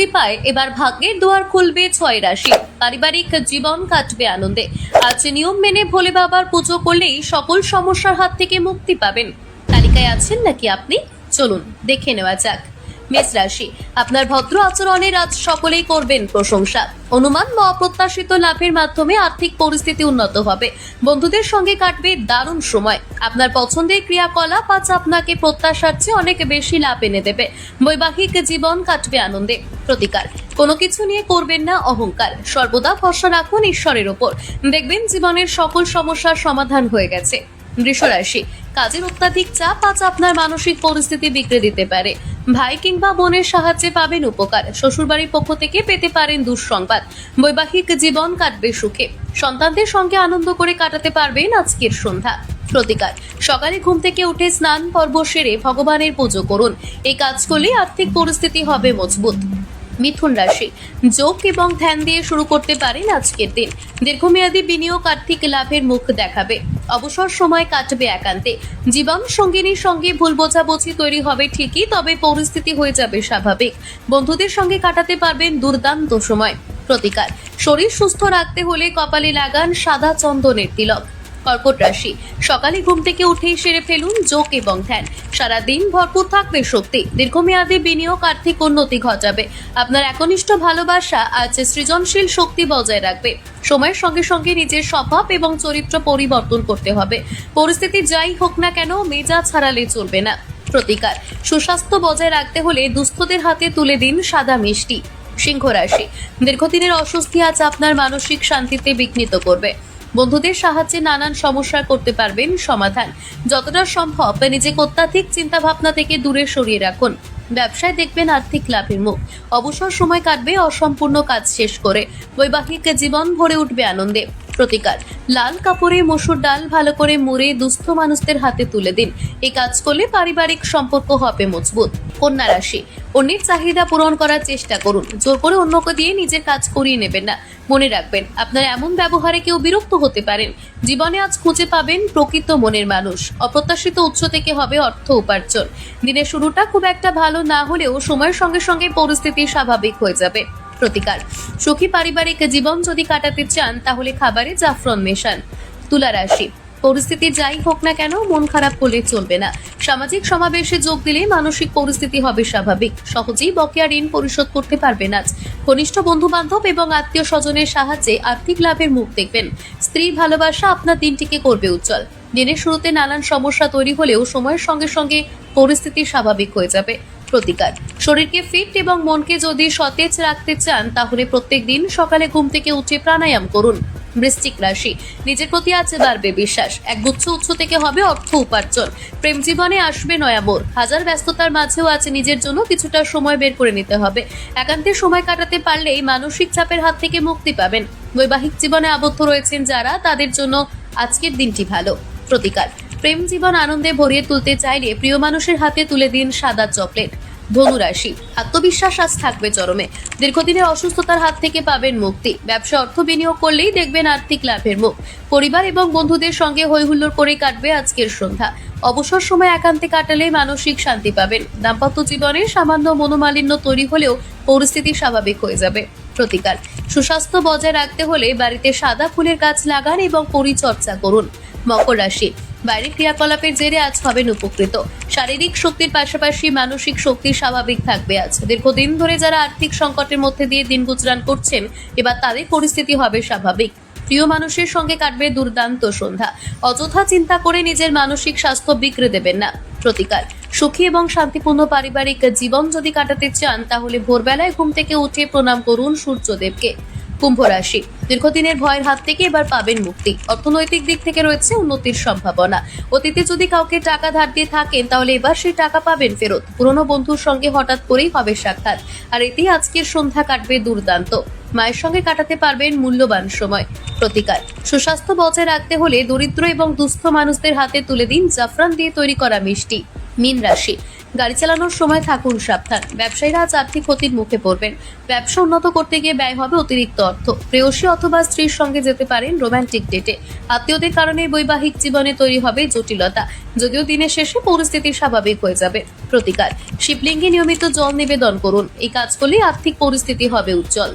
কৃপায় এবার ভাগ্যের দুয়ার খুলবে ছয় রাশি। পারিবারিক জীবন কাটবে আনন্দে। আজ নিয়ম মেনে ভোলে বাবার পুজো করলেই সকল সমস্যার হাত থেকে মুক্তি পাবেন। তালিকায় আছেন নাকি আপনি? চলুন, দেখে নেওয়া যাক। মেষ রাশি, আপনার ভদ্র আচরণের আজ সকলেই করবেন প্রশংসা। অনুমান বা অপ্রত্যাশিত লাভের মাধ্যমে আর্থিক পরিস্থিতি উন্নত হবে। বন্ধুদের সঙ্গে কাটবে দারুণ সময়। আপনার পছন্দের ক্রিয়াকলাপ আজ আপনাকে প্রত্যাশার চেয়ে অনেক বেশি লাভ এনে দেবে। বৈবাহিক জীবন কাটবে আনন্দে। প্রতিকার। কোনো কিছু নিয়ে করবেন না অহংকার। সর্বদা ভরসা রাখুন ঈশ্বরের ওপর। দেখবেন জীবনের সকল সমস্যার সমাধান হয়ে গেছে। বৃষরাশি, কাজের অত্যাধিক চাপ আজ আপনার মানসিক পরিস্থিতি বিগড়ে দিতে পারে। ভাই কিংবা বোনের সাহায্যে পাবেন উপকার। শ্বশুরবাড়ির পক্ষ থেকে পেতে পারেন দুঃসংবাদ। বৈবাহিক জীবন কাটবে সুখে। সন্তানদের সঙ্গে আনন্দ করে কাটাতে পারবেন আজকের সন্ধ্যা। প্রতিকার। সকালে ঘুম থেকে উঠে স্নান পর্ব সেরে ভগবানের পুজো করুন। এই কাজ করলে আর্থিক পরিস্থিতি হবে মজবুত। মিথুন রাশি। যোগ এবং ধ্যান দিয়ে শুরু করতে পারেন আজকের দিন। দীর্ঘমেয়াদী বিনিয়োগ আর্থিক লাভের মুখ দেখাবে। অবসর সময় কাটবে একান্তে। জীবন সঙ্গিনীর সঙ্গে ভুল বোঝাবুঝি তৈরি হবে ঠিকই, তবে পরিস্থিতি হয়ে যাবে স্বাভাবিক। বন্ধুদের সঙ্গে কাটাতে পারবেন দুর্দান্ত সময়। প্রতিকার। শরীর সুস্থ রাখতে হলে কপালে লাগান সাদা চন্দনের তিলক। কর্কট রাশি। সকালে ঘুম থেকে উঠেই সেরে ফেলুন যোগ এবং ধ্যান। সারা দিন ভরপুর থাকবে শক্তি দীর্ঘমেয়াদী বিনিয়োগ আর্থিক উন্নতি ঘটাবে। আপনার একনিষ্ঠ ভালোবাসা আজ সৃজনশীল শক্তি বজায় রাখবে। সময়ের সঙ্গে সঙ্গে নিজের স্বভাব এবং চরিত্র পরিবর্তন করতে হবে। পরিস্থিতি যাই হোক না কেন, মেজাজ হারালে চলবে না। প্রতিকার, সুস্বাস্থ্য বজায় রাখতে হলে দুস্থদের হাতে তুলে দিন সাদা মিষ্টি। সিংহ রাশি, দীর্ঘদিনের অস্বস্তি আজ আপনার মানসিক শান্তিতে বিঘ্নিত করবে। বন্ধুদের সাহায্যে নানান সমস্যা করতে পারবেন সমাধান। যতটা সম্ভব নিজেকে অত্যাধিক চিন্তা ভাবনা থেকে দূরে সরিয়ে রাখুন। ব্যবসায় দেখবেন আর্থিক লাভের মুখ। অবসর সময় কাটবে, অসম্পূর্ণ কাজ শেষ করে। বৈবাহিক জীবন ভরে উঠবে আনন্দে। প্রতিকার। লাল কাপড়ে মসুর ডাল ভালো করে মুড়ে দুস্থ মানুষদের হাতে তুলে দিন। এই কাজ করলে পারিবারিক সম্পর্ক হবে মজবুত। কন্যা রাশি, অন্যের চাহিদা পূরণ করার চেষ্টা করুন। জোর করে অন্যকে দিয়ে নিজের কাজ করিয়ে নেবেন না। মনে রাখবেন, আপনার এমন ব্যবহারে কেউ বিরক্ত হতে পারেন। জীবনে আজ খুঁজে পাবেন প্রকৃত মনের মানুষ। অপ্রত্যাশিত উৎস থেকে হবে অর্থ উপার্জন। দিনের শুরুটা খুব একটা ভালো না হলেও সময়ের সঙ্গে সঙ্গে পরিস্থিতি স্বাভাবিক হয়ে যাবে। প্রতিকার। সুখী পারিবারিক জীবন যদি কাটাতে চান, তাহলে খাবারে জাফরন মেশান। তুলা রাশি, পরিস্থিতি যাই হোক না কেন, মন খারাপ করলে চলবে না। সামাজিক সমাবেশে যোগ দিলে মানসিক পরিস্থিতি হবে স্বাভাবিক। সহজেই বকেয়া ঋণ পরিশোধ করতে পারবেন আজ। ঘনিষ্ঠ বন্ধু বান্ধব এবং আত্মীয় স্বজনের সাহায্যে আর্থিক লাভের মুখ দেখবেন। স্ত্রী ভালোবাসা আপনার দিনটিকে করবে উজ্জ্বল। দিনের শুরুতে নানান সমস্যা তৈরি হলেও সময়ের সঙ্গে সঙ্গে পরিস্থিতি স্বাভাবিক হয়ে যাবে। প্রতিকার। শরীরকে ফিট এবং মনকে যদি সতেজ রাখতে চান, তাহলে প্রত্যেক দিন সকালে ঘুম থেকে উঠে প্রাণায়াম করুন। বৃশ্চিক রাশি, নিজের প্রতি আছে বাড়বে বিশ্বাস। এক গুচ্ছ উৎস থেকে হবে অর্থ উপার্জন। প্রেম জীবনে আসবে নয়া মোড়। হাজার ব্যস্ততার মাঝেও আছে নিজের জন্য কিছুটা সময় বের করে নিতে হবে। একান্তে সময় কাটাতে পারলেই মানসিক চাপের হাত থেকে মুক্তি পাবেন। বৈবাহিক জীবনে আবদ্ধ রয়েছেন যারা, তাদের জন্য আজকের দিনটি ভালো। প্রতিকার। প্রেম জীবন আনন্দে ভরিয়ে তুলতে চাইলে প্রিয় মানুষের হাতে তুলে দিন সাদা চকলেট। ধনুরাশি আত্মবিশ্বাস আজ থাকবে চরমে। দীর্ঘদিনের অসুস্থতার হাত থেকে পাবেন মুক্তি। ব্যবসা অর্থ বিনিয়োগ করলেই দেখবেন আর্থিক লাভের মুখ। পরিবার এবং বন্ধুদের সঙ্গে হৈহুল্লোড় করে কাটবে আজকের সন্ধ্যা। অবসর সময় একান্তে কাটালে মানসিক শান্তি পাবেন। দাম্পত্য জীবনে সামান্য মনোমালিন্য তৈরি হলেও পরিস্থিতি স্বাভাবিক হয়ে যাবে। প্রতিকার। সুস্বাস্থ্য বজায় রাখতে হলে বাড়িতে সাদা ফুলের গাছ লাগান এবং পরিচর্যা করুন। মকর রাশি বাইরের ক্রিয়াকলাপের জেরে আজ হবেন উপকৃত। শারীরিক শক্তির পাশাপাশি মানসিক শক্তি স্বাভাবিক থাকবে আজ। দীর্ঘদিন ধরে যারা আর্থিক সংকটের মধ্যে দিয়ে দিন গুজরান করছেন, এবার তাদের পরিস্থিতি হবে স্বাভাবিক। প্রিয় মানুষের সঙ্গে কাটবে দুর্দান্ত সন্ধ্যা। অযথা চিন্তা করে নিজের মানসিক স্বাস্থ্য বিগড়ে দেবেন না। প্রতিকার। সুখী এবং শান্তিপূর্ণ পারিবারিক জীবন যদি কাটাতে চান, তাহলে ভোরবেলায় ঘুম থেকে উঠে প্রণাম করুন সূর্যদেবকে। কুম্ভ রাশি দীর্ঘদিনের ভয়ের হাত থেকে এবার পাবেন মুক্তি। অর্থনৈতিক দিক থেকে রয়েছে উন্নতির সম্ভাবনা। অতীতে যদি কাউকে টাকা ধার দিয়ে থাকেন, তাহলে এবার সেই টাকা পাবেন ফেরত। পুরনো বন্ধুর সঙ্গে হঠাৎ করেই হবে সাক্ষাৎ। আর এতেই আজকের সন্ধ্যা কাটবে দুর্দান্ত। মায়ের সঙ্গে কাটাতে পারবেন মূল্যবান সময়। প্রতিকার। সুস্বাস্থ্য বজায় রাখতে হলে দরিদ্র এবং দুস্থ মানুষদের হাতে তুলে দিন জাফরান দিয়ে তৈরি করা মিষ্টি। মীন রাশি। গাড়ি চালানোর সময় থাকুন সাবধান। ব্যবসায়ীরা আজ আর্থিক ক্ষতির মুখে পড়বেন। ব্যবসা উন্নত করতে গিয়ে ব্যয় হবে অতিরিক্ত অর্থ। প্রেয়সী অথবা স্ত্রীর সঙ্গে যেতে পারেন রোমান্টিক ডেটে। আত্মীয়দের কারণে বৈবাহিক জীবনে তৈরি হবে জটিলতা। যদিও দিনের শেষে পরিস্থিতি স্বাভাবিক হয়ে যাবে। প্রতিকার। শিবলিঙ্গে নিয়মিত জল নিবেদন করুন। এই কাজ করলে আর্থিক পরিস্থিতি হবে উজ্জ্বল।